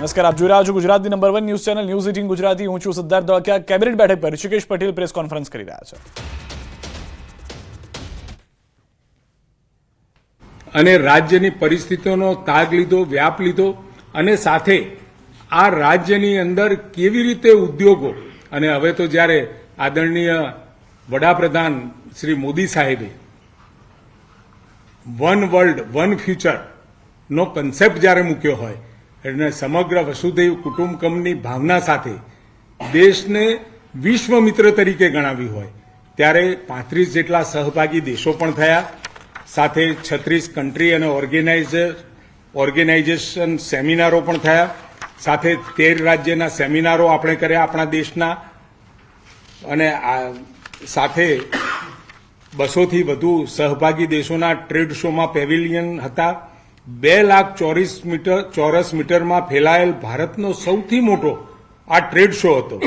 નમસ્કાર, આપ જોઈ રહ્યા છો ગુજરાતની number one news channel. News eighteen Gujarati. હું છું સિદ્ધાર્થ ધોળકિયા કેબિનેટ બેઠક પર ઋષિકેશ પટેલ પ્રેસ કોન્ફરન્સ કરી રહ્યા છે. અને રાજ્યની પરિસ્થિતિઓનો તાગ લીધો, વ્યાપ લીધો અને સાથે આ રાજ્યની અંદર કેવી રીતે ઉદ્યોગો, અને હવે તો જ્યારે આદરણીય વડાપ્રધાન શ્રી મોદી સાહેબે વન વર્લ્ડ, વન ફ્યુચર નો કન્સેપ્ટ જ્યારે મૂક્યો હોય એટલે સમગ્ર વસુધૈવ કુટુંબકમની ભાવના સાથે દેશને વિશ્વ મિત્ર તરીકે ગણાવી હોય. ત્યારે પાંત્રીસ જેટલા સહભાગી દેશો પણ થયા. સાથે છત્રીસ કન્ટ્રી અને ઓર્ગેનાઇઝર ઓર્ગેનાઇઝેશન સેમિનારો પણ થયા. સાથે તેર રાજ્યના સેમિનારો આપણે કર્યા આપણા દેશના. અને સાથે બસોથી વધુ સહભાગી દેશોના ટ્રેડ શોમાં પેવિલિયન હતા. બે લાખ ચોરીસ મીટર, ચોરસ મીટરમાં ફેલાયેલ ભારતનો સૌથી મોટો આ ટ્રેડ શો હતો.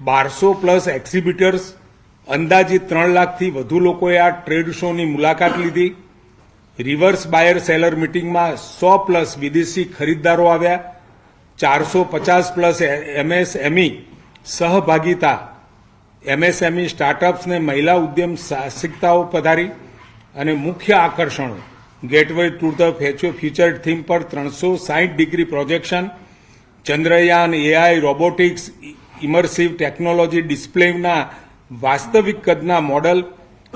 બારસો પ્લસ એક્ઝિબિટર્સ, અંદાજિત ત્રણ લાખથી વધુ લોકોએ આ ટ્રેડ શોની મુલાકાત લીધી. રિવર્સ બાયર સેલર મિટિંગમાં સો પ્લસ વિદેશી ખરીદદારો આવ્યા. ચારસો પચાસ પ્લસ એમએસએમઈ સહભાગિતા. એમએસએમઈ સ્ટાર્ટઅપ્સને મહિલા ઉદ્યમ સાહસિકતાઓ પધારી અને મુખ્ય આકર્ષણો. Gateway to the future theme પર ત્રણસો સાહીઠ degree projection. Chandrayaan AI robotics immersive technology ડિસ્પ્લેના વાસ્તવિક કદના મોડલ.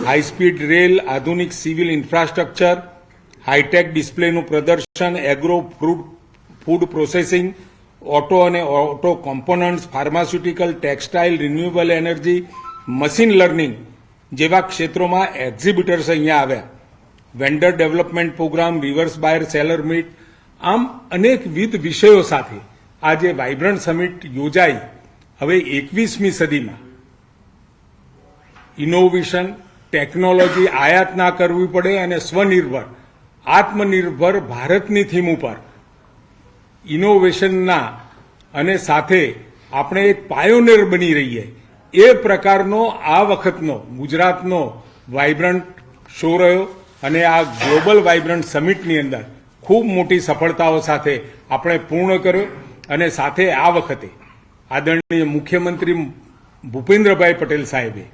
હાઈસ્પીડ રેલ, આધુનિક સિવિલ ઇન્ફ્રાસ્ટ્રક્ચર. હાઈટેક ડિસ્પ્લેનું પ્રદર્શન, agro fruit, food processing, auto અને auto components, pharmaceutical, textile, renewable energy, machine learning જેવા ક્ષેત્રોમાં એક્ઝિબિટર્સ અહીંયા આવ્યા. Vendor development programme reverse buyer seller meet આમ અનેકવિધ વિષયો સાથે આજે વાઇબ્રન્ટ સમિટ યોજાઈ. હવે એકવીસમી સદીમાં ઇનોવેશન ટેકનોલોજી આયાત ના કરવી પડે અને સ્વનિર્ભર, આત્મનિર્ભર ભારતની થીમ ઉપર ઇનોવેશનના અને સાથે આપણે એક પાયોનેર બની રહીએ. એ પ્રકારનો આ વખતનો ગુજરાતનો વાઇબ્રન્ટ શો રહ્યો. અને આ ગ્લોબલ વાઇબ્રન્ટ સમિટની અંદર ખૂબ મોટી સફળતાઓ સાથે આપણે પૂર્ણ કર્યો અને સાથે આ વખતે આદરણીય મુખ્યમંત્રી ભૂપેન્દ્રભાઈ પટેલ સાહેબે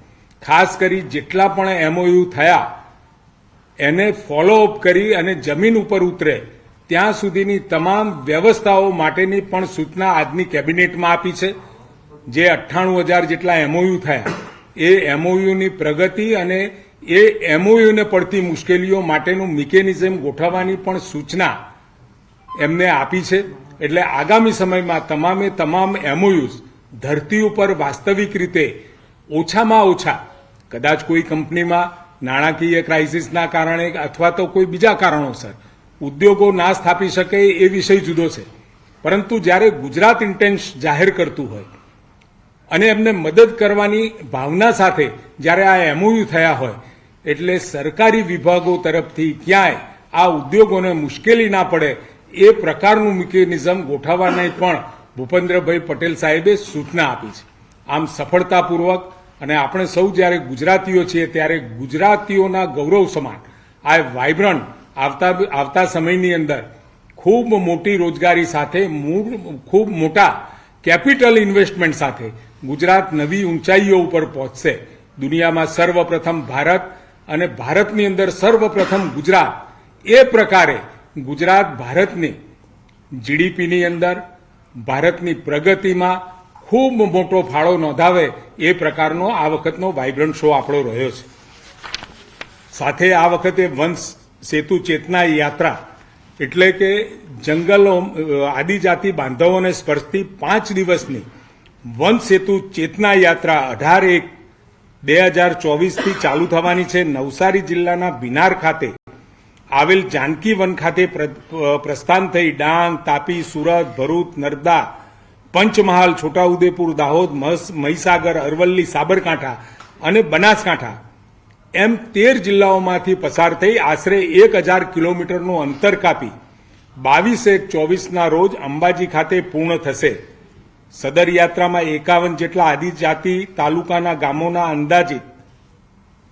ખાસ કરી જેટલા પણ એમઓયુ થયા, એને ફોલોઅપ કરી અને જમીન ઉપર ઉતરે, ત્યાં સુધીની તમામ વ્યવસ્થાઓ માટેની પણ સૂચના આજની કેબિનેટમાં આપી છે. જે અઠ્ઠાણું હજાર જેટલા એમઓયુ થયા, એ એમઓયુની પ્રગતિ અને એ એમઓયુને પડતી મુશ્કેલીઓ માટેનું મિકેનિઝમ ગોઠવવાની પણ સૂચના એમને આપી છે. એટલે આગામી સમયમાં તમામે તમામ એમઓયુઝ ધરતી ઉપર વાસ્તવિક રીતે ઓછામાં ઓછા, કદાચ કોઈ કંપનીમાં નાણાકીય ક્રાઇસિસના કારણે અથવા તો કોઈ બીજા કારણોસર, ઉદ્યોગો ના સ્થાપી શકે એ વિષય જુદો છે. પરંતુ જ્યારે ગુજરાત ઇન્ટેન્સ જાહેર કરતું હોય અને એમને મદદ કરવાની ભાવના સાથે જ્યારે આ એમઓયુ થયા હોય એટલે સરકારી વિભાગો તરફથી ક્યાંય આ ઉદ્યોગોને મુશ્કેલી ના પડે એ પ્રકારનું મિકેનિઝમ ગોઠવવાની પણ ભૂપેન્દ્રભાઈ પટેલ સાહેબે સૂચના આપી છે. આમ સફળતાપૂર્વક અને આપણે સૌ જ્યારે ગુજરાતીઓ છીએ ત્યારે ગુજરાતીઓના ગૌરવ સમાન આ વાઇબ્રન્ટ આવતા આવતા સમયની અંદર ખૂબ મોટી રોજગારી સાથે ખૂબ મોટા કેપિટલ ઇન્વેસ્ટમેન્ટ સાથે ગુજરાત નવી ઊંચાઈઓ ઉપર પહોંચશે. દુનિયામાં સર્વપ્રથમ ભારત અને ભારતની અંદર સર્વપ્રથમ ગુજરાત. એ પ્રકારે ગુજરાત ભારતની જીડીપીની અંદર, ભારતની પ્રગતિમાં ખૂબ મોટો ફાળો નોંધાવે એ પ્રકારનો આ વખતનો વાઇબ્રન્ટ શો આપણો રહ્યો છે. સાથે આ વખતે વંશ સેતુ ચેતના યાત્રા, એટલે કે જંગલો, આદિજાતિ બાંધવોને સ્પર્શતી પાંચ દિવસની વન સેતુ ચેતના યાત્રા અઢાર એક બે હજાર ચોવીસથી ચાલુ થવાની છે નવસારી જિલ્લાના બિનાર ખાતે. આવેલ જાનકી વન ખાતે પ્રસ્થાન થઈ ડાંગ, તાપી, સુરત, ભરૂચ, નર્મદા, પંચમહાલ, છોટાઉદેપુર, દાહોદ મહસ- મહીસાગર, અરવલ્લી, સાબરકાંઠા અને બનાસકાંઠા. એમ તેર જિલ્લાઓમાંથી પસાર થઈ આશરે એક હજાર કિલોમીટરનું અંતર કાપી. બાવીસ એક ચોવીસના રોજ અંબાજી ખાતે પૂર્ણ થશે. સદર યાત્રામાં એકાવન જેટલા આદિજાતિ તાલુકાના ગામોના અંદાજિત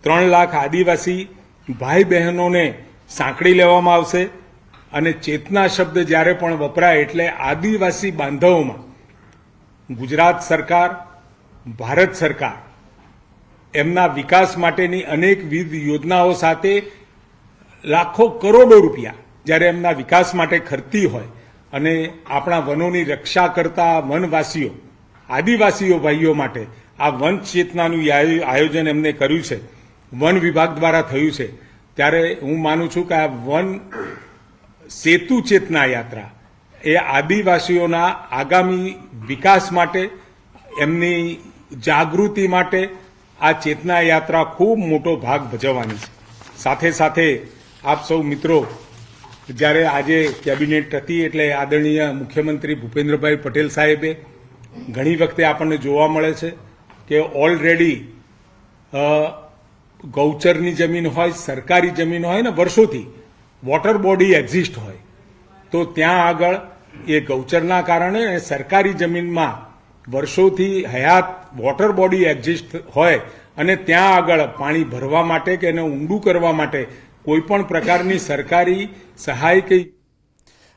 ત્રણ લાખ આદિવાસી ભાઈ બહેનોને સાંકળી લેવામાં આવશે અને ચેતના શબ્દ જ્યારે પણ વપરાય એટલે આદિવાસી બાંધવોમાં ગુજરાત સરકાર, ભારત સરકાર એમના વિકાસ માટેની અનેકવિધ યોજનાઓ સાથે લાખો કરોડો રૂપિયા જ્યારે એમના વિકાસ માટે ખર્ચતી હોય અને આપણા વનોની રક્ષા કરતા વનવાસીઓ, આદિવાસીઓ ભાઈઓ માટે આ વન ચેતનાનું આયોજન એમને કર્યું છે. વન વિભાગ દ્વારા થયું છે. ત્યારે હું માનું છું કે આ વન સેતુ ચેતના યાત્રા એ આદિવાસીઓના આગામી વિકાસ માટે, એમની જાગૃતિ માટે આ ચેતના યાત્રા ખૂબ મોટો ભાગ ભજવવાની છે. સાથે સાથે આપ સૌ મિત્રો જ્યારે આજે કેબિનેટ હતી એટલે આદરણીય મુખ્યમંત્રી ભૂપેન્દ્રભાઈ પટેલ સાહેબે ઘણી વખતે આપણને જોવા મળે છે કે ઓલરેડી ગૌચરની જમીન હોય, સરકારી જમીન હોય ને વર્ષોથી વોટર બોડી એક્ઝિસ્ટ હોય. તો ત્યાં આગળ એ ગૌચરના કારણે સરકારી જમીનમાં વર્ષોથી હયાત વોટર બોડી એક્ઝિસ્ટ હોય અને ત્યાં આગળ પાણી ભરવા માટે કે એને ઊંડું કરવા માટે કોઈ પણ પ્રકારની સરકારી સહાય કે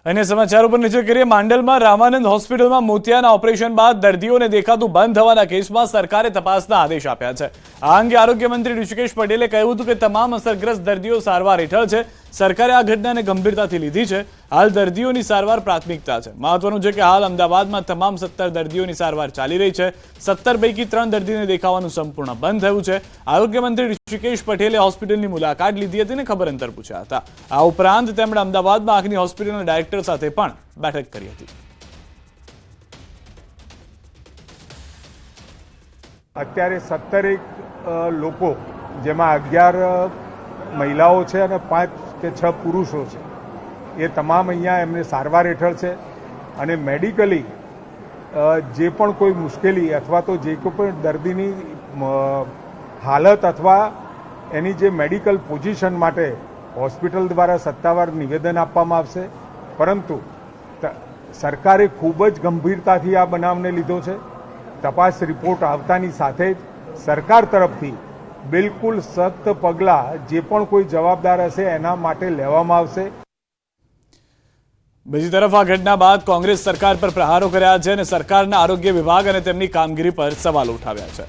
અને સમાચાર ઉપર નજર કરીએ, માંડલમાં રામાનંદ હોસ્પિટલમાં મોતિયાના ઓપરેશન બાદ દર્દીઓને દેખાતું બંધ થવાના કેસમાં સરકારે તપાસના આદેશ આપ્યા છે. આ અંગે આરોગ્ય મંત્રી ઋષિકેશ પટેલે કહ્યું હતું કે તમામ અસરગ્રસ્ત દર્દીઓ સારવાર હેઠળ છે. સરકારે આ ઘટનાને ગંભીરતાથી લીધી છે. હાલ દર્દીઓની સારવાર પ્રાથમિકતા છે. મહત્વનું છે કે હાલ અમદાવાદમાં તમામ સત્તર દર્દીઓની સારવાર ચાલી રહી છે. સત્તર પૈકી ત્રણ દર્દીને દેખાવાનું સંપૂર્ણ બંધ થયું છે. આરોગ્ય મંત્રી ઋષિકેશ પટેલે હોસ્પિટલની મુલાકાત લીધી હતી અને ખબર અંતર પૂછ્યા હતા. આ ઉપરાંત તેમણે અમદાવાદમાં આંખની હોસ્પિટલના ડાયરેક્ટર સાથે પણ બેઠક કરી હતી. અત્યારે સત્તરેક લોકો, જેમાં અગિયાર મહિલાઓ છે અને પાંચ કે છ પુરુષો છે. એ તમામ અહીંયા એમને સારવાર હેઠળ છે અને મેડિકલી જે પણ કોઈ મુશ્કેલી અથવા તો જે કોઈ પણ દર્દીની હાલત અથવા એની જે મેડિકલ પોઝિશન માટે હોસ્પિટલ દ્વારા સત્તાવાર નિવેદન આપવામાં આવશે. પરંતુ સરકારે ખૂબ જ ગંભીરતાથી આ બનાવને લીધો છે. તપાસ રિપોર્ટ આવતાની સાથે જ સરકાર તરફથી બિલકુલ સખ્ત પગલાં જે પણ કોઈ જવાબદાર હશે એના માટે લેવામાં આવશે. બીજી તરફ આ ઘટના બાદ કોંગ્રેસ સરકાર પર પ્રહારો કર્યા છે અને સરકારના આરોગ્ય વિભાગ અને તેમની કામગીરી પર સવાલ ઉઠાવ્યા છે.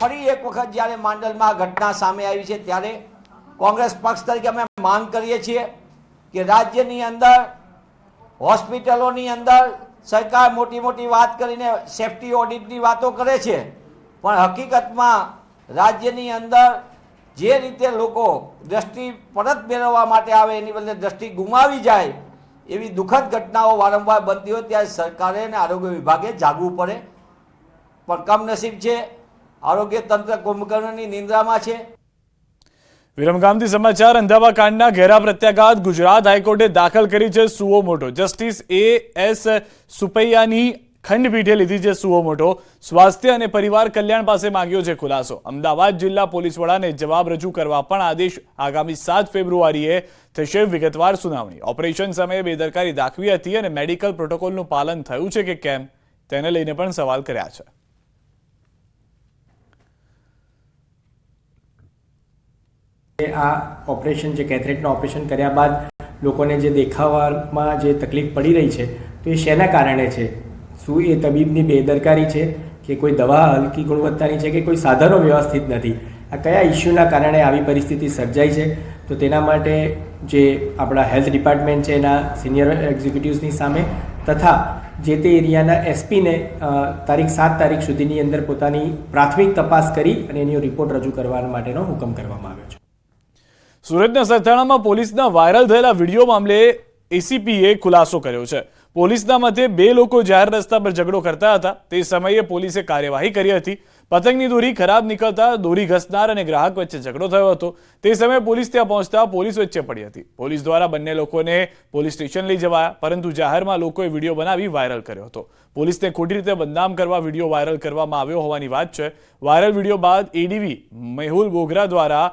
ફરી એક વખત જ્યારે માંડલમાં ઘટના સામે આવી છે ત્યારે કોંગ્રેસ પક્ષ તરીકે અમે માંગ કરીએ છીએ કે રાજ્યની અંદર હોસ્પિટલોની અંદર સરકાર મોટી મોટી વાત કરીને સેફટી ઓડિટની વાતો કરે છે. પણ હકીકતમાં રાજ્યની અંદર જે રીતે લોકો દ્રષ્ટિ પરત મેળવવા માટે આવે એની બદલે દ્રષ્ટિ ગુમાવી જાય એવી દુઃખદ ઘટનાઓ વારંવાર બનતી હોય ત્યારે સરકારે અને આરોગ્ય વિભાગે જાગવું પડે. પણ કમનસીબ છે, આરોગ્ય તંત્ર કુંભકર્ણની નિંદ્રામાં છે. વિરમગામથી સમાચાર અંધાવા ઘેરા પ્રત્યાઘાત ગુજરાત હાઈકોર્ટે દાખલ કરી છે સુઓ મોટો. જસ્ટિસ એ એસ સુપૈયાની ખંડપીઠે લીધી છે સુઓ મોટો. સ્વાસ્થ્ય અને પરિવાર કલ્યાણ પાસે માંગ્યો છે ખુલાસો. અમદાવાદ જિલ્લા પોલીસ વડાને જવાબ રજૂ કરવા પણ આદેશ આગામી સાત ફેબ્રુઆરીએ થશે. વિગતવાર સુનાવણી. ઓપરેશન સમયે બેદરકારી દાખવી હતી અને મેડિકલ પ્રોટોકોલનું પાલન થયું છે કે કેમ? તેને લઈને પણ સવાલ કર્યા છે. આ ઓપરેશન જે કેથરેટનું ઓપરેશન કર્યા બાદ લોકોને જે દેખાવામાં જે તકલીફ પડી રહી છે, તો એ શેના કારણે છે? શું એ તબીબની બેદરકારી છે કે કોઈ દવા હલકી ગુણવત્તાની છે કે કોઈ સાધનો વ્યવસ્થિત નથી? આ કયા ઇસ્યુના કારણે આવી પરિસ્થિતિ સર્જાઈ છે? તો તેના માટે જે આપણા હેલ્થ ડિપાર્ટમેન્ટ છે એના સિનિયર એક્ઝિક્યુટિવ્સની સામે તથા જે તે એરિયાના એસપીને તારીખ સાત તારીખ સુધીની અંદર પોતાની પ્રાથમિક તપાસ કરી અને એનો રિપોર્ટ રજૂ કરવા માટેનો હુકમ કરવામાં આવ્યો. સુરતના સરથાણામાં પોલીસના વાયરલ થયેલા વીડિયો મામલે એસીપીએ ખુલાસો કર્યો છે. પોલીસના મતે બે લોકો જાહેર રસ્તા પર ઝઘડો કરતા હતા. તે સમયે પોલીસે કાર્યવાહી કરી હતી. પતંગની દોરી ખરાબ નીકળતા દોરી ઘસનાર અને ગ્રાહક વચ્ચે ઝઘડો થયો હતો. તે સમયે પોલીસ ત્યાં પહોંચતા પોલીસ વચ્ચે પડી હતી. પોલીસ દ્વારા બંને લોકોને પોલીસ સ્ટેશન લઈ જવાયા, પરંતુ જાહેરમાં લોકોએ વીડિયો બનાવી વાયરલ કર્યો હતો. પોલીસને ખોટી રીતે બદનામ કરવા વીડિયો વાયરલ કરવામાં આવ્યો હોવાની વાત છે. વાયરલ વીડિયો બાદ એડીવી મેહુલ બોગરા દ્વારા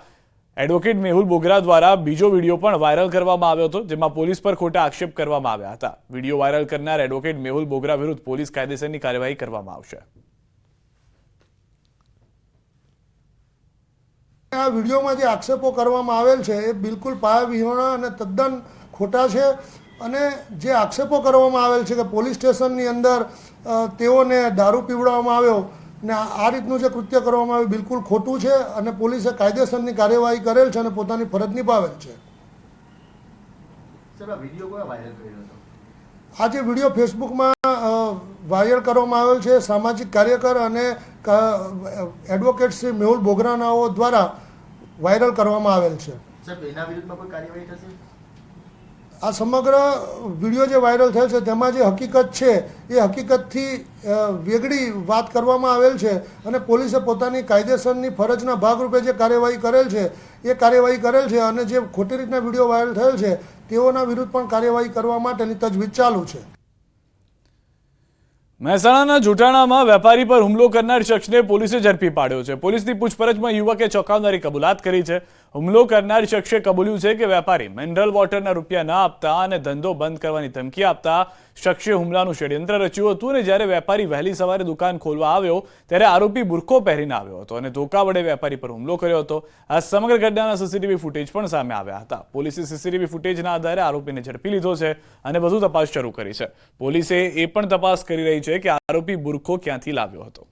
એડવોકેટ મેહુલ બોગરા દ્વારા બીજો વીડિયો પણ વાયરલ કરવામાં આવ્યો હતો, જેમાં પોલીસ પર ખોટા આક્ષેપ કરવામાં આવ્યા હતા. વીડિયો વાયરલ કરનાર એડવોકેટ મેહુલ બોગરા વિરુદ્ધ પોલીસ કાયદેસરની કાર્યવાહી કરવામાં આવશે. આ વિડીયોમાં જે આક્ષેપો કરવામાં આવેલ છે, એ બિલકુલ પાયાવિહોણા અને તદ્દન ખોટા છે. અને જે આક્ષેપો કરવામાં આવેલ છે કે પોલીસ સ્ટેશનની અંદર તેઓને દારૂ પીવડાવવામાં આવ્યો ને આ રીતનું જે કૃત્ય કરવામાં આવ્યું બિલકુલ ખોટું છે અને પોલીસે કાયદેસરની કાર્યવાહી કરેલ છે અને પોતાની ફરજ નિભાવેલ છે. આ જે વીડિયો ફેસબુકમાં વાયરલ કરવામાં આવેલ છે સામાજિક કાર્યકર અને એડવોકેટ શ્રી મેહુલ બોગરાનાઓ દ્વારા વાયરલ કરવામાં આવેલ છે. આ સમગ્ર વીડિયો જે વાયરલ થયો છે, તેમાં જે હકીકત છે, એ હકીકતથી વેગળી વાત કરવામાં આવેલ છે અને પોલીસે પોતાની કાયદેસરની ફરજના ભાગરૂપે જે કાર્યવાહી કરેલ છે, એ કાર્યવાહી કરેલ છે અને જે ખોટી રીતના વીડિયો વાયરલ થયેલ છે, તેઓના વિરુદ્ધ પણ કાર્યવાહી કરવા માટેની તજવીજ ચાલુ છે. મહેસાણાના જૂટાણામાં વેપારી પર હુમલો કરનાર શખ્સને પોલીસે ઝડપી પાડ્યો છે. પોલીસની પૂછપરછમાં યુવકે ચોંકાવનારી કબૂલાત કરી છે. હુમલો કરનાર શખ્સે કબૂલ્યું છે કે વેપારી મિનરલ વોટરના રૂપિયા ન આપતા અને ધંધો બંધ કરવાની ધમકી આપતા શખ્સે હુમલાનું ષડયંત્ર રચ્યું હતું અને જ્યારે વેપારી વહેલી સવારે દુકાન ખોલવા આવ્યો, ત્યારે આરોપી બુરખો પહેરીને આવ્યો હતો અને ધોકા વડે વેપારી પર હુમલો કર્યો હતો. આ સમગ્ર ઘટનાના સીસીટીવી ફૂટેજ પણ સામે આવ્યા હતા. પોલીસે સીસીટીવી ફૂટેજના આધારે આરોપીને ઝડપી લીધો છે અને વધુ તપાસ શરૂ કરી છે. પોલીસે એ પણ તપાસ કરી રહી છે કે આરોપી બુરખો ક્યાંથી લાવ્યો હતો.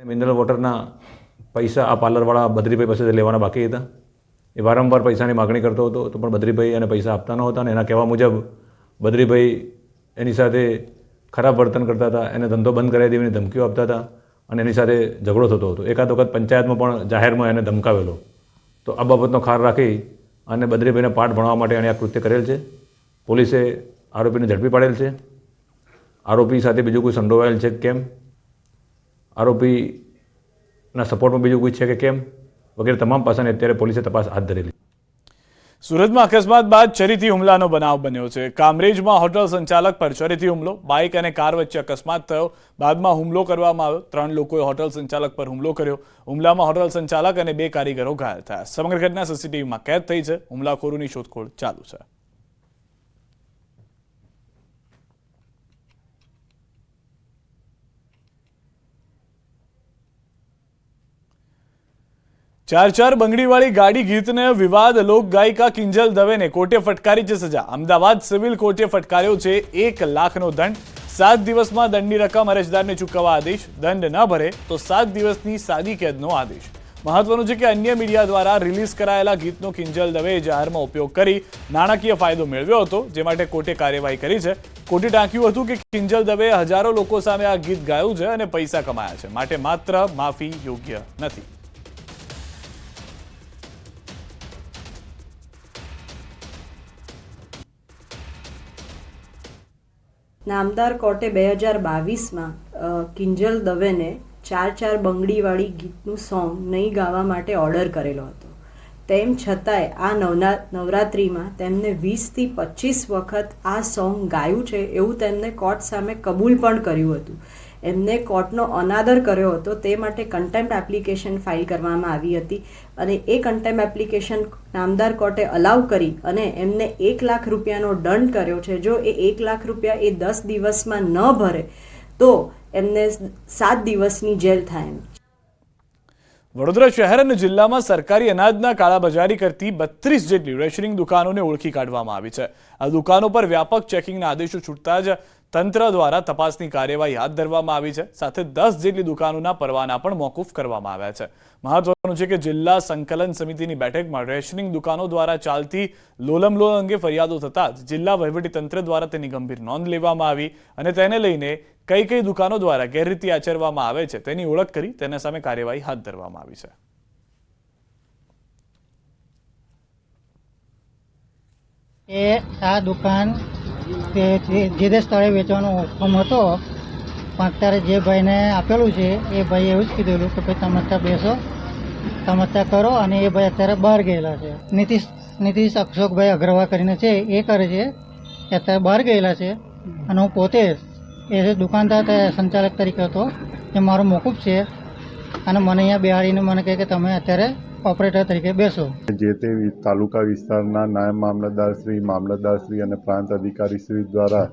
મિનરલ વોટરના પૈસા આ પાર્લરવાળા બદ્રીભાઈ પાસેથી લેવાના બાકી હતા. એ વારંવાર પૈસાની માગણી કરતો હતો, તો પણ બદ્રીભાઈ એને પૈસા આપતા નહોતા અને એના કહેવા મુજબ બદ્રીભાઈ એની સાથે ખરાબ વર્તન કરતા હતા, એને ધંધો બંધ કરાવી દેવાની ધમકીઓ આપતા હતા અને એની સાથે ઝઘડો થતો હતો. એકાદ વખત પંચાયતમાં પણ જાહેરમાં એને ધમકાવેલો. તો આ બાબતનો ખાર રાખી અને બદ્રીભાઈને પાઠ ભણવા માટે એણે આ કૃત્ય કરેલ છે. પોલીસે આરોપીને ઝડપી પાડેલ છે. આરોપી સાથે બીજું કોઈ સંડોવાયેલ છે કેમ? આરોપીના સપોર્ટમાં બીજું કોઈ છે કે કેમ? વગેરે તમામ પાસાને અત્યારે પોલીસે તપાસ હાથ ધરેલી સુરતમાં અકસ્માત બાદ ચરીથી હુમલાનો બનાવ બન્યો છે. કામરેજમાં હોટલ સંચાલક પર ચરીથી હુમલો, બાઇક અને કાર વચ્ચે અકસ્માત થયો. બાદમાં હુમલો કરવામાં આવ્યો. ત્રણ લોકોએ હોટલ સંચાલક પર હુમલો કર્યો. હુમલામાં હોટલ સંચાલક અને બે કારીગરો ઘાયલ થયા. સમગ્ર ઘટના સીસીટીવીમાં કેદ થઈ છે. હુમલાખોરોની શોધખોળ ચાલુ છે. ચાર ચાર બંગડીવાળી ગાડી ગીતને વિવાદ લોક ગાયિકા કિંજલ દવેને કોર્ટે ફટકારી છે સજા. અમદાવાદ સિવિલ કોર્ટે ફટકાર્યો છે એક લાખનો દંડ. સાત દિવસમાં દંડની રકમ અરજદારને ચૂકવવા આદેશ. દંડ ન ભરે તો સાત દિવસની સાદી કેદનો આદેશ. મહત્વનું છે કે અન્ય મીડિયા દ્વારા રિલીઝ કરાયેલા ગીતનો કિંજલ દવેએ જાહેરમાં ઉપયોગ કરી નાણાકીય ફાયદો મેળવ્યો હતો, જે માટે કોર્ટે કાર્યવાહી કરી છે. કોર્ટે ટાંક્યું હતું કે કિંજલ દવેએ હજારો લોકો સામે આ ગીત ગાયું છે અને પૈસા કમાયા છે. માટે માત્ર માફી યોગ્ય નથી. નામદાર કોર્ટે બે હજાર બાવીસમાં કિંજલ દવેને ચાર ચાર બંગડીવાળી ગીતનું સોંગ નહીં ગાવા માટે ઓર્ડર કરેલો હતો. તેમ છતાંય આ નવના, નવરાત્રિમાં તેમને વીસથી પચીસ વખત આ સોંગ ગાયું છે એવું તેમને કોર્ટ સામે કબૂલ પણ કર્યું હતું. એમને કોર્ટનો અનાદર કર્યો હતો તે માટે કન્ટેમ્પ એપ્લિકેશન ફાઇલ કરવામાં આવી હતી અને એ કન્ટેમ્પ એપ્લિકેશન નામદાર કોર્ટે અલાઉ કરી અને એમને એક લાખ રૂપિયાનો દંડ કર્યો છે. જો એ એક લાખ રૂપિયા એ દસ દિવસમાં ન ભરે, તો એમને સાત દિવસની જેલ થાય એમ. વડોદરા શહેર અને જિલ્લામાં સરકારી અનાજના કાળાબજારી કરતી બત્રીસ જેટલી રેશનિંગ દુકાનોને ઓળખી કાઢવામાં આવી છે. આ દુકાનો પર વ્યાપક ચેકિંગના આદેશો છૂટતા જ તંત્ર દ્વારા તપાસની કાર્યવાહી હાથ ધરવામાં આવી છે. સાથે દસ જેટલી દુકાનોના પરવાના પણ મોકૂફ કરવામાં આવ્યા છે. મહત્વનું છે કે જિલ્લા સંકલન સમિતિની બેઠકમાં રેશનિંગ દુકાનો દ્વારા ચાલતી લોલમલોલ અંગે ફરિયાદો થતાં જ જિલ્લા વહીવટીતંત્ર દ્વારા તેની ગંભીર નોંધ લેવામાં આવી અને તેને લઈને કઈ કઈ દુકાનો દ્વારા ગેરરીતિ આચરવામાં આવે છે તેની ઓળખ કરી તેના સામે કાર્યવાહી હાથ ધરવામાં આવી છે. એ આ દુકાન તે જે- તે સ્થળે વેચવાનો હુકમ હતો, પણ અત્યારે જે ભાઈને આપેલું છે, એ ભાઈએ એવું જ કીધેલું કે ભાઈ, તમે ત્યાં બેસો, તમે ત્યાં કરો અને એ ભાઈ અત્યારે બહાર ગયેલા છે. નીતિશ નીતિશ અશોકભાઈ અગ્રવાલ કરીને છે, એ કરે છે એ અત્યારે બહાર ગયેલા છે. અને હું પોતે એ જે દુકાનદાર સંચાલક તરીકે હતો, એ મારો મોકૂફ છે. અને મને અહીંયા બેહાડીને મને કહે કે તમે અત્યારે ઓપરેટર તરીકે બેસો. જે તે તાલુકા વિસ્તારના નાયબ મામલતદારશ્રી મામલતદારશ્રી અને પ્રાંત અધિકારીશ્રી દ્વારા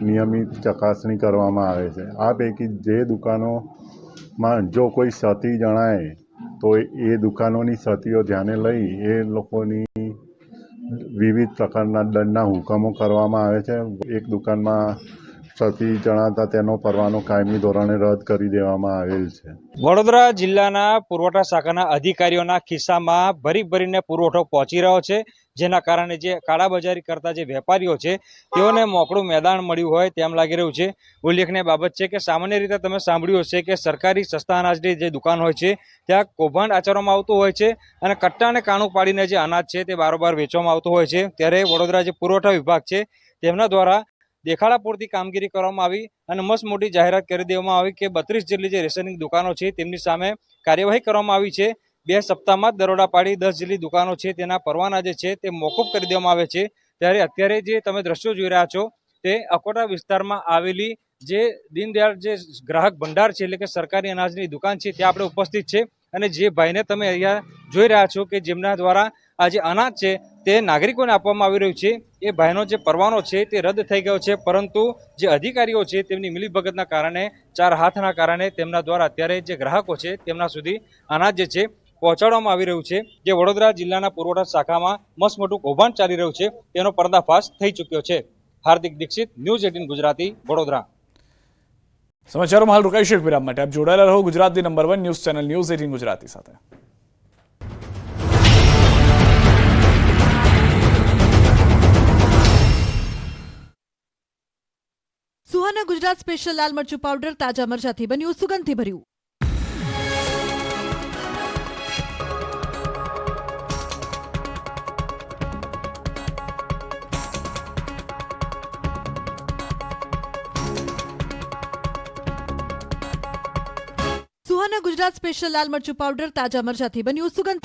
નિયમિત ચકાસણી કરવામાં આવે છે. આ પૈકી જે દુકાનોમાં જો કોઈ સતી જણાય, તો એ દુકાનોની સતીઓ ધ્યાને લઈ એ લોકોની વિવિધ પ્રકારના દંડના હુકમો કરવામાં આવે છે. એક દુકાનમાં ક્ષતિ જણાતા તેનો પરવાનો કાયમી ધોરણે રદ કરી દેવામાં આવેલ છે. વડોદરા જિલ્લાના પુરવઠા શાખાના અધિકારીઓના ખિસ્સામાં ભરી ભરીને પુરવઠો પહોંચી રહ્યો છે. જેના કારણે જે કાળાબજારી કરતા જે વેપારીઓ છે, તેઓને મોકળું મેદાન મળ્યું હોય તેમ લાગી રહ્યું છે. ઉલ્લેખનીય બાબત છે કે સામાન્ય રીતે તમે સાંભળ્યું હશે કે સરકારી સસ્તા અનાજની જે દુકાન હોય છે, ત્યાં કૌભાંડ આચરવામાં આવતું હોય છે અને કટ્ટાને કાણું પાડીને જે અનાજ છે તે બારોબાર વેચવામાં આવતું હોય છે. ત્યારે વડોદરા જે પુરવઠા વિભાગ છે, તેમના દ્વારા દેખાડા પૂરતી કામગીરી કરવામાં આવી અને મસ્ત મોટી જાહેરાત કરી દેવામાં આવી કે બત્રીસ જેટલી જે રેશનિંગ દુકાનો છે તેમની સામે કાર્યવાહી કરવામાં આવી છે. બે સપ્તાહમાં દરોડા પાડી દસ જેટલી દુકાનો છે તેના પરવાના જે છે તે મોકૂફ કરી દેવામાં આવે છે. ત્યારે અત્યારે જે તમે દ્રશ્યો જોઈ રહ્યા છો તે અકોટા વિસ્તારમાં આવેલી જે દીનદયાળ જે ગ્રાહક ભંડાર છે એટલે કે સરકારી અનાજની દુકાન છે ત્યાં આપણે ઉપસ્થિત છે. અને જે ભાઈને તમે અહીંયા જોઈ રહ્યા છો કે જેમના દ્વારા આ જે અનાજ છે તે નાગરિકોને આપવામાં આવી રહ્યું છે. એ ભાઈનો જે પરવાનો છે તે રદ થઈ ગયો છે. પરંતુ જે અધિકારીઓ છે તેમની મિલીભગતના કારણે, ચાર હાથના કારણે તેમના દ્વારા અત્યારે જે ગ્રાહકો છે તેમના સુધી અનાજ જે છે પહોંચાડવામાં આવી રહ્યું છે. જે વડોદરા જિલ્લાના પુરવઠા શાખામાં મસ્ત મોટું કૌભાંડ ચાલી રહ્યું છે, તેનો પર્દાફાશ થઈ ચૂક્યો છે. Hardik Dixit, news eighteen Gujarati, Vadodara. સમાચારોમાં હાલ રોકાઈશું એક વિરામ માટે. આપ જોડાયેલા રહો ગુજરાતની number one news channel news eighteen Gujarati સાથે. સુહાના ગુજરાત સ્પેશિયલ લાલ મરચું પાવડર તાજા મરચાથી બન્યું સુગંધથી ભર્યું ગુજરાત સ્પેશિયલ લાલ મરચું પાવડર તાજા મરચાથી બન્યું સુગંધ.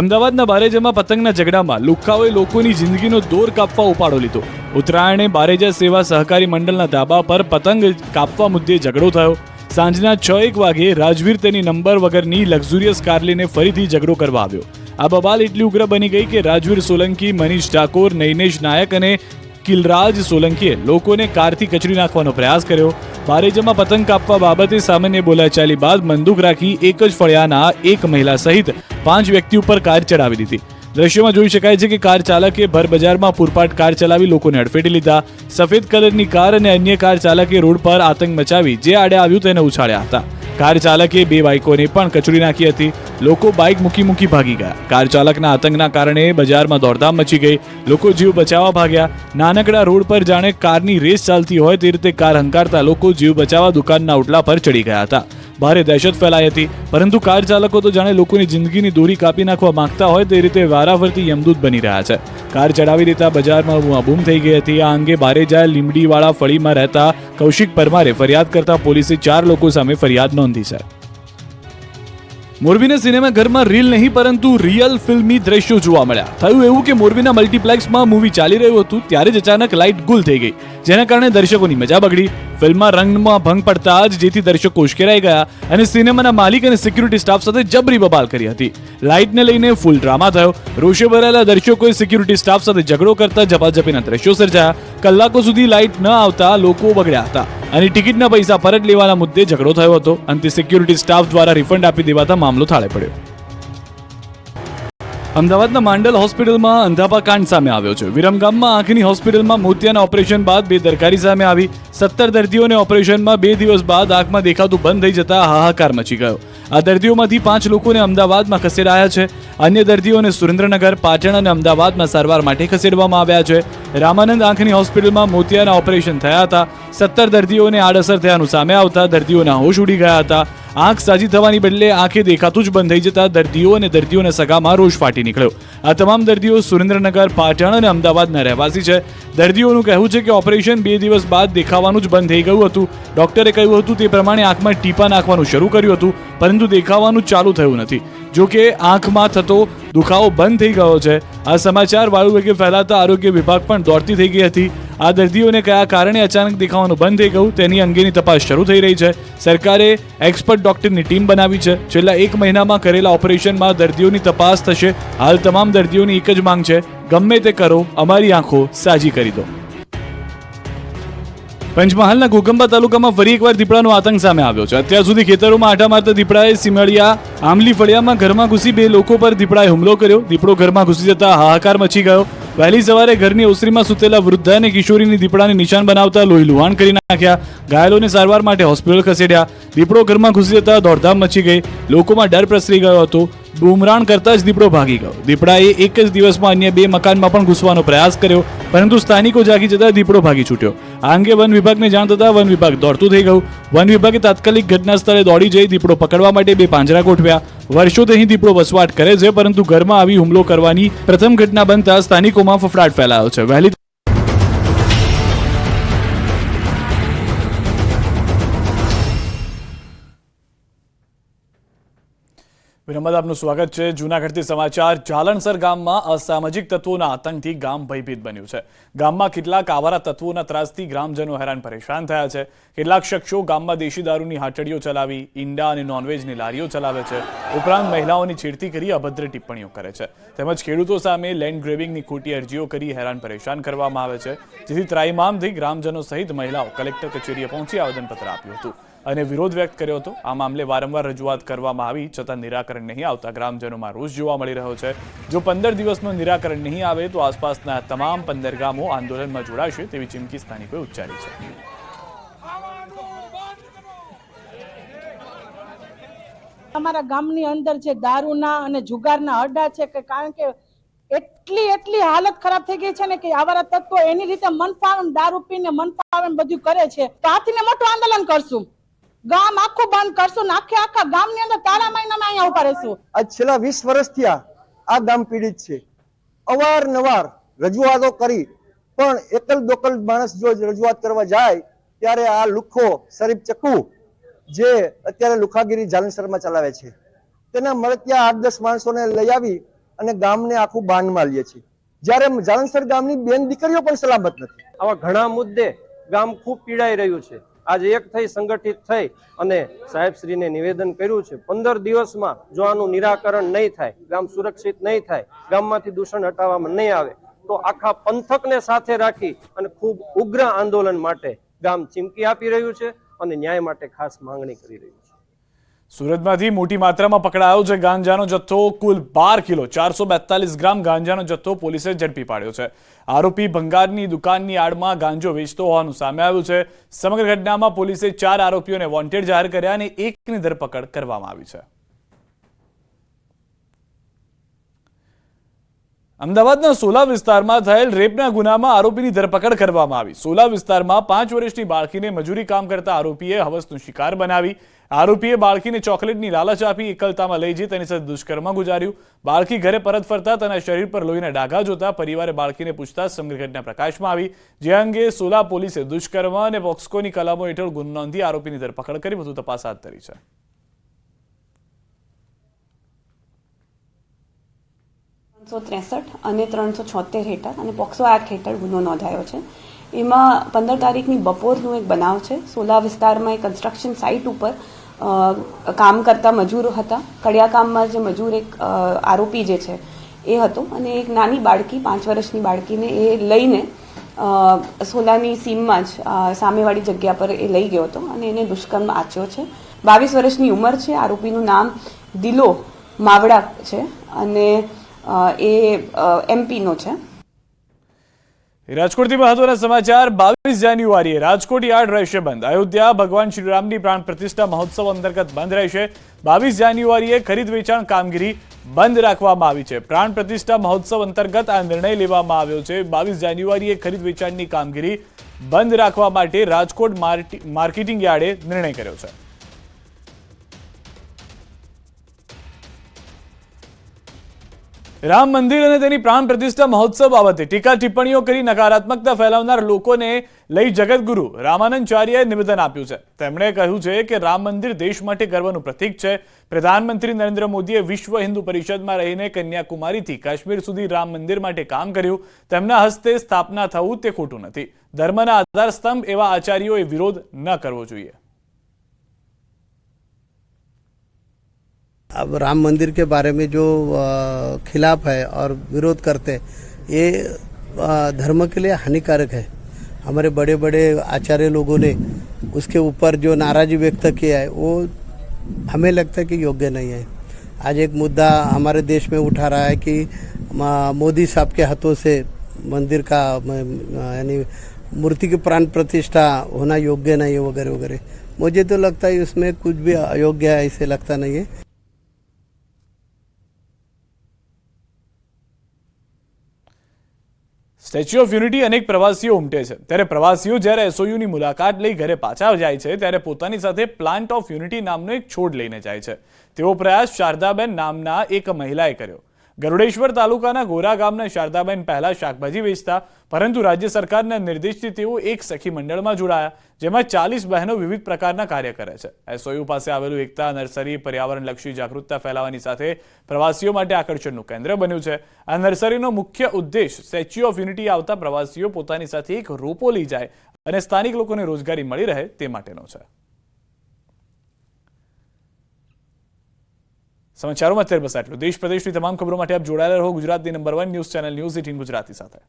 અમદાવાદના બારેજમાં પતંગના ઝઘડામાં લુખ્ખાઓએ લોકોની જિંદગીનો દોર કાપવા ઉપાડો લીધો. ઉત્તરાયણે બારેજા સેવા સહકારી મંડળના ધાબા પર પતંગ કાપવા મુદ્દે ઝઘડો થયો. સાંજના છ એક વાગે રાજવીર તેની નંબર વગરની લક્ઝુરિયસ કાર લઈને ફરીથી ઝઘડો કરવા આવ્યો. આ બબાલ એટલી ઉગ્ર બની ગઈ કે રાજવીર સોલંકી, મનીષ ઠાકોર, નૈનેશ નાયક અને કિલરાજ સોલંકીએ લોકોને કારથી કચડી નાખવાનો પ્રયાસ કર્યો. બારેજામાં પતંગ કાપવા બાબતે સામાન્ય બોલાચાલી બાદ બંદૂક રાખી એક જ ફળિયાના એક મહિલા સહિત પાંચ વ્યક્તિ ઉપર કાર ચડાવી દીધી. દ્રશ્યોમાં જોઈ શકાય છે કે કાર ચાલકે ભર બજારમાં પૂરપાટ કાર ચલાવી લોકોને અડફેટી લીધા. સફેદ કલરની કાર અને અન્ય કાર ચાલકે રોડ પર આતંક મચાવી જે આડે આવ્યું તેને ઉછાળ્યા હતા. કાર ચાલકે બે બાઇકોને પણ કચડી નાખી હતી. લોકો બાઇક મૂકી મૂકી ભાગી ગયા. કાર ચાલકના આતંકના કારણે બજારમાં દોડધામ મચી ગઈ. લોકો જીવ બચાવવા ભાગ્યા. નાનકડા રોડ પર જાણે કારની રેસ ચાલતી હોય તે રીતે કાર હંકારતા લોકો જીવ બચાવવા દુકાનના ઓટલા પર ચડી ગયા હતા. ભારે દહેશત ફેલાઈ હતી. પરંતુ કાર ચાલકો તો જાણે લોકોની જિંદગીની દોરી કાપી નાખવા માંગતા હોય તે રીતે વારાફરતી યમદૂત બની રહ્યા છે. કાર ચડાવી દેતા બજારમાં બૂમાબૂમ થઈ ગઈ હતી. આ અંગે બારેજા લીમડીવાળા ફળીમાં રહેતા કૌશિક પરમારે ફરિયાદ કરતા પોલીસે ચાર લોકો સામે ફરિયાદ નોંધી છે. મોરબીના સિનેમાઘરમાં રીલ નહીં, પરંતુ રિયલ ફિલ્મી દ્રશ્યો જોવા મળ્યા. થયું એવું કે મોરબીના મલ્ટીપ્લેક્સમાં મૂવી ચાલી રહ્યું હતું, ત્યારે જ અચાનક લાઇટ ગુલ થઈ ગઈ. જેના કારણે દર્શકોની મજા બગડી. ફિલ્મમાં રંગમાં ભંગ પડતા જ જેથી દર્શકો ઉશ્કેરાઈ ગયા અને સિનેમાના માલિક અને સિક્યુરિટી સ્ટાફ સાથે જબરી બબાલ કરી હતી. લાઇટને લઈને ફૂલ ડ્રામા થયો. રોષે ભરાયેલા દર્શકોએ સિક્યુરિટી સ્ટાફ સાથે ઝઘડો કરતા ઝપાઝપીના દ્રશ્યો સર્જાયા. કલાકો સુધી લાઇટ ન આવતા લોકો બગડ્યા હતા અને ટિકિટના પૈસા પરત લેવાના મુદ્દે ઝઘડો થયો હતો. અંતે સિક્યુરિટી સ્ટાફ દ્વારા રિફંડ આપી દેવાતા મામલો થાળે પડ્યો. અમદાવાદના માંડલ હોસ્પિટલમાં અંધાપા કાંડ સામે આવ્યો છે. વિરમગામમાં આંખની હોસ્પિટલમાં મોતિયાના ઓપરેશન બાદ બેદરકારી સામે આવી. સત્તર દર્દીઓને ઓપરેશનમાં બે દિવસ બાદ આંખમાં દેખાતું બંધ થઈ જતા હાહાકાર મચી ગયો. આ દર્દીઓમાંથી પાંચ લોકોને અમદાવાદમાં ખસેડાયા છે. અન્ય દર્દીઓને સુરેન્દ્રનગર, પાટણ અને અમદાવાદમાં સારવાર માટે ખસેડવામાં આવ્યા છે. રામાનંદ આંખની હોસ્પિટલમાં મોતિયાના ઓપરેશન થયા હતા. સત્તર દર્દીઓને આડઅસર થયાનું સામે આવતા દર્દીઓના હોશ ઉડી ગયા હતા. આંખ સાજી થવાની બદલે આંખે દેખાતું જ બંધ થઈ જતા દર્દીઓ અને દર્દીઓના સગામાં રોષ ફાટી નીકળ્યો. આ તમામ દર્દીઓ સુરેન્દ્રનગર, પાટણ અને અમદાવાદના રહેવાસી છે. દર્દીઓનું કહેવું છે કે ઓપરેશન બે દિવસ બાદ દેખાવાનું જ બંધ થઈ ગયું હતું. ડોક્ટરે કહ્યું હતું તે પ્રમાણે આંખમાં ટીપા નાખવાનું શરૂ કર્યું હતું, પરંતુ દેખાવાનું ચાલુ થયું નથી. જો કે આંખમાં થતો દુખાવો બંધ થઈ ગયો છે. આ સમાચાર વાયુ વેગે ફેલાતા આરોગ્ય વિભાગ પણ દોડતી થઈ ગઈ હતી. આ દર્દીઓને કયા કારણે અચાનક દેખાવાનું બંધ થઈ ગયું તેની અંગેની તપાસ શરૂ થઈ રહી છે. સરકારે એક્સપર્ટ ડોક્ટરની ટીમ બનાવી છે. છેલ્લા એક મહિનામાં કરેલા ઓપરેશનમાં દર્દીઓની તપાસ થશે. હાલ તમામ દર્દીઓની એક જ માંગ છે. ગમે તે કરો, અમારી આંખો સાજી કરી દો. પંચમહાલના ઘોગંબા તાલુકામાં ફરી એકવાર દીપડાનો આતંક સામે આવ્યો છે. અત્યાર સુધી ખેતરોમાં આટા મારતા દીપડાએ સિમડિયા આમલી ફળિયામાં ઘરમાં ઘૂસી બે લોકો પર દીપડાએ હુમલો કર્યો. દીપડો ઘરમાં ઘૂસી જતા હાહાકાર મચી ગયો. વહેલી સવારે ઘરની ઓસરીમાં સૂતેલા વૃદ્ધા અને કિશોરીની દીપડાને નિશાન બનાવતા લોહી લુહાણ કરી નાખ્યા. ઘાયલોને સારવાર માટે હોસ્પિટલ ખસેડ્યા. દીપડો ઘરમાં ઘૂસી જતા દોડધામ મચી ગઈ. લોકોમાં ડર પ્રસરી ગયો હતો. બુમરાણ કરતા જ દીપડો ભાગી ગયો. દીપડાએ એક જ દિવસમાં અન્ય બે મકાનમાં પણ ઘૂસવાનો પ્રયાસ કર્યો, પરંતુ સ્થાનિકો જાગી જતા દીપડો ભાગી છૂટ્યો. આ અંગે વન વિભાગને જાણ થતા વન વિભાગ દોડતું થઈ ગયું. વન વિભાગે તાત્કાલિક ઘટના સ્થળે દોડી જઈ દીપડો પકડવા માટે બે પાંજરા ગોઠવ્યા. વર્ષોથી અહીં દીપડો વસવાટ કરે છે, પરંતુ ઘરમાં આવી હુમલો કરવાની પ્રથમ ઘટના બનતા સ્થાનિકોમાં ફફડાટ ફેલાયો છે. વહેલી વિરમદ આપનું સ્વાગત છે. જૂનાગઢથી સમાચાર. જાલણસર ગામમાં અસામાજિક તત્વોના આતંકથી ગામ ભયભીત બન્યું છે. ગામમાં કેટલાક આવારા તત્વોના ત્રાસથી ગ્રામજનો હેરાન પરેશાન થયા છે. કેટલાક શખ્સો ગામમાં દેશી દારૂની હાટડીઓ ચલાવી, ઈંડા અને નોનવેજની લારીઓ ચલાવે છે. ઉપરાંત મહિલાઓની છેડતી કરી અભદ્ર ટિપ્પણીઓ કરે છે. તેમજ ખેડૂતો સામે લેન્ડ ગ્રેવિંગની ખોટી અરજીઓ કરી હેરાન પરેશાન કરવામાં આવે છે. જેથી ત્રાઇમામથી ગ્રામજનો સહિત મહિલાઓ કલેક્ટર કચેરીએ પહોંચી આવેદનપત્ર આપ્યું હતું. અને વિરોધ વ્યક્ત કર્યો હતો. આ મામલે વારંવાર રજૂઆત કરવામાં આવી, છતાં નિરાકરણ નહીં આવતા ગ્રામજનોમાં રોષ જોવા મળી રહ્યો છે. જો પંદર દિવસનું નિરાકરણ નહીં આવે, તો આસપાસના તમામ પંદર ગામો આંદોલનમાં જોડાશે તેવી ચીમકી સ્થાનિકોએ ઉચ્ચારી છે. અમારા ગામની અંદર જે દારૂના અને જુગારના અડ્ડા છે કે કારણ કે એટલી એટલી હાલત ખરાબ થઈ ગઈ છે ને કે આવારા તત્વો એની રીતે મન ફાવે દારૂ પીને મન ફાવે એમ બધું કરે છે. તો આથી મોટું આંદોલન કરશું. ગામ આખું બંધ કરશું ને આખે આખા ગામની અંદર તારા મહિનામાં અહીંયા ઊભા રહેશું. આજ છેલ્લા વીસ વર્ષથી આ આ ગામ પીડિત છે. અવારનવાર રજૂઆતો કરી પણ એકલ દોકલ માણસ જો રજૂઆત કરવા જાય ત્યારે આ લુખો શરીફ ચક્કુ જે અત્યારે લુખાગીરી જાલનસરમાં ચલાવે છે. તેના મળત્યા આઠ દસ માણસોને લઈ આવી અને ગામને આખું બાનમાં લે છીએ. જ્યારે જાલનસર ગામની બેન દીકરીઓ પણ સલામત નથી. આવા ઘણા મુદ્દે ગામ ખૂબ પીડાઈ રહ્યું છે. આજે એક થઈ સંગઠિત થઈ અને સાહેબશ્રીને નિવેદન કર્યું છે. પંદર દિવસમાં જો આનું નિરાકરણ નહીં થાય, ગામ સુરક્ષિત નહીં થાય, ગામમાંથી દૂષણ હટાવવામાં નહીં આવે, તો આખા પંથકને સાથે રાખી અને ખૂબ ઉગ્ર આંદોલન માટે ગામ ચીમકી આપી રહ્યું છે અને ન્યાય માટે ખાસ માંગણી કરી રહ્યું છે. સુરતમાંથી મોટી માત્રામાં પકડાયો છે ગાંજાનો જથ્થો કુલ બાર કિલો. ચારસો બેતાલીસ ગ્રામ ગાંજાનો જથ્થો પોલીસે ઝડપી પાડ્યો છે. આરોપી ભંગારની દુકાનની આડમાં ગાંજો વેચતો હોવાનું સામે આવ્યું છે. સમગ્ર ઘટનામાં પોલીસે ચાર આરોપીઓને વોન્ટેડ જાહેર કર્યા અને એકની ધરપકડ કરવામાં આવી છે. અમદાવાદના સોલા વિસ્તારમાં થયેલ રેપના ગુનામાં આરોપીની ધરપકડ કરવામાં આવી. સોલા વિસ્તારમાં પાંચ વર્ષની બાળકીને મજૂરી કામ કરતા આરોપીએ હવસનો શિકાર બનાવી. આરોપીએ બાળકીને ચોકલેટની લાલચ આપી એકલતામાં લઈ જઈ તેની સાથે દુષ્કર્મ ગુજાર્યું. બાળકી ઘરે પરત ફરતા તેના શરીર પર લોહીના ડાઘા જોતા પરિવારે બાળકીને પૂછતા સમગ્ર ઘટના પ્રકાશમાં આવી. જે અંગે સોલા પોલીસે દુષ્કર્મ અને પોક્સકોની કલમો હેઠળ ગુનો નોંધી આરોપીની ધરપકડ કરી વધુ તપાસ હાથ ધરી છે. ત્રણસો ત્રેસઠ અને ત્રણસો છોતેર હેઠળ અને પોક્સો એક્ટ હેઠળ ગુનો નોંધાયો છે. એમાં પંદર તારીખની બપોરનું એક બનાવ છે. સોલા વિસ્તારમાં એક કન્સ્ટ્રક્શન સાઇટ ઉપર કામ કરતા મજૂરો હતા. કડિયાકામમાં જે મજૂર એક આરોપી જે છે, એ હતો અને એક નાની બાળકી, પાંચ વર્ષની બાળકીને એ લઈને સોલાની સીમમાં જ સામેવાળી જગ્યા પર એ લઈ ગયો હતો અને એને દુષ્કર્મ આચ્યો છે. બાવીસ વર્ષની ઉંમર છે. આરોપીનું નામ દિલો માવડા છે અને એ એમપીનો છે. રાજકોટથી મહત્વના સમાચાર, બાવીસ જાન્યુઆરીએ રાજકોટ યાર્ડ રહેશે બંધ. અયોધ્યા, ભગવાન શ્રીરામની પ્રાણ પ્રતિષ્ઠા મહોત્સવ અંતર્ગત બંધ રહેશે. બાવીસ જાન્યુઆરીએ ખરીદ વેચાણ કામગીરી બંધ રાખવામાં આવી છે. પ્રાણ પ્રતિષ્ઠા મહોત્સવ અંતર્ગત આ નિર્ણય લેવામાં આવ્યો છે. બાવીસ જાન્યુઆરીએ ખરીદ વેચાણની કામગીરી બંધ રાખવા માટે રાજકોટ માર્કેટિંગ યાર્ડે નિર્ણય કર્યો છે. રામ મંદિર અને તેની પ્રાણ પ્રતિષ્ઠા મહોત્સવ બાબતે ટીકા ટિપ્પણીઓ કરી નકારાત્મકતા ફેલાવનાર લોકોને લઈ જગતગુરુ રામાનંદચાર્યએ નિવેદન આપ્યું છે. તેમણે કહ્યું છે કે રામ મંદિર દેશ માટે ગર્વનું પ્રતીક છે. પ્રધાનમંત્રી નરેન્દ્ર મોદીએ વિશ્વ હિન્દુ પરિષદમાં રહીને કન્યાકુમારીથી કાશ્મીર સુધી રામ મંદિર માટે કામ કર્યું. તેમના હસ્તે સ્થાપના થવું તે ખોટું નથી. ધર્મના આધારસ્તંભ એવા આચાર્યોએ વિરોધ ન કરવો જોઈએ. अब राम मंदिर के बारे में जो खिलाफ है और विरोध करते हैं, ये धर्म के लिए हानिकारक है। हमारे बड़े बड़े आचार्य लोगों ने उसके ऊपर जो नाराज़गी व्यक्त किया है, वो हमें लगता है कि योग्य नहीं है। आज एक मुद्दा हमारे देश में उठा रहा है कि मोदी साहब के हाथों से मंदिर का यानी मूर्ति की प्राण प्रतिष्ठा होना योग्य नहीं है, वगैरह वगैरह। मुझे तो लगता है उसमें कुछ भी अयोग्य है, ऐसे लगता नहीं है। સ્ટેચ્યુ ઓફ યુનિટી અનેક પ્રવાસીઓ ઉમટે છે. ત્યારે પ્રવાસીઓ જ્યારે એસઓયુની મુલાકાત લઈ ઘરે પાછા જાય છે, ત્યારે પોતાની સાથે પ્લાન્ટ ઓફ યુનિટી નામનો એક છોડ લઈને જાય છે. તેવો પ્રયાસ શારદાબેન નામના એક મહિલાએ કર્યો. ગરુડેશ્વર તાલુકાના ગોરા ગામના શારદાબેન પહેલા શાકભાજી વેચતા, પરંતુ રાજ્ય સરકારના નિર્દેશથી તેઓ એક સખી મંડળમાં જોડાયા, જેમાં ચાલીસ બહેનો વિવિધ પ્રકારના કાર્ય કરે છે. એસઓયુ પાસે આવેલું એકતા, નર્સરી, પર્યાવરણલક્ષી જાગૃતતા ફેલાવવાની સાથે પ્રવાસીઓ માટે આકર્ષણનું કેન્દ્ર બન્યું છે. આ નર્સરીનો મુખ્ય ઉદ્દેશ સ્ટેચ્યુ ઓફ યુનિટી આવતા પ્રવાસીઓ પોતાની સાથે એક રોપો લઈ જાય અને સ્થાનિક લોકોને રોજગારી મળી રહે તે માટેનો છે. સમાચારોમાં અત્યારે બસ આટલું. દેશ પ્રદેશની તમામ ખબરો માટે આપ જોડાયેલા રહો ગુજરાતની number one news channel news eighteen Gujarati સાથે.